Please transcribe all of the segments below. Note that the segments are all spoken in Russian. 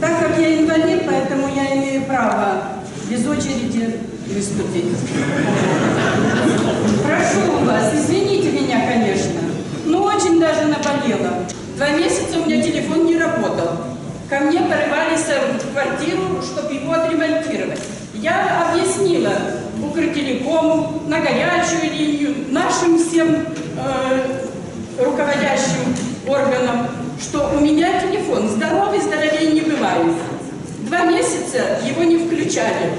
Так как я инвалид, поэтому я имею право без очереди выступить. Прошу вас, извините меня, конечно, но очень даже наболело. Два месяца у меня телефон не работал. Ко мне порывались в квартиру, чтобы его отремонтировать. Я объяснила Укртелекому, на горячую линию, нашим всем э, руководящим органам, что у меня телефон здоровый, здоровее не бывает. Два месяца его не включали.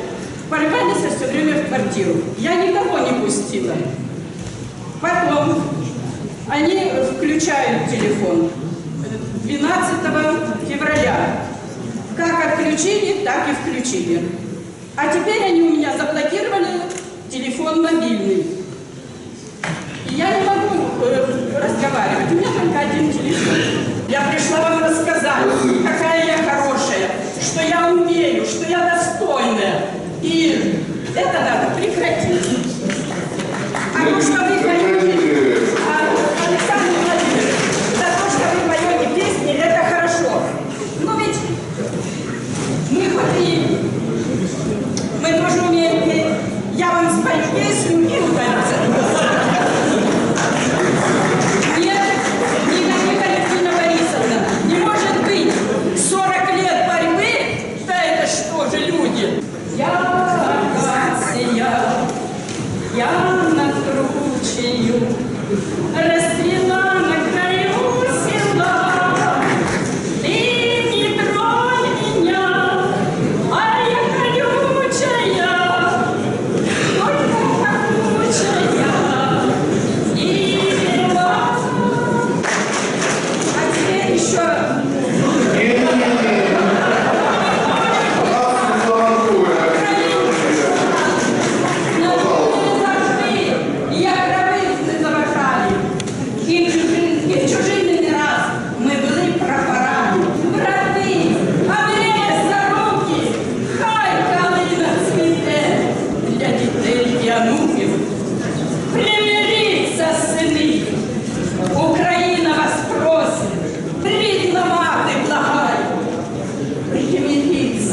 Порывались все время в квартиру. Я никого не пустила. Потом они включают телефон 12 февраля. Как отключили, так и включили. А теперь они у меня заблокировали телефон мобильный. И я не могу э, разговаривать. У меня только один телефон. Я над кручею,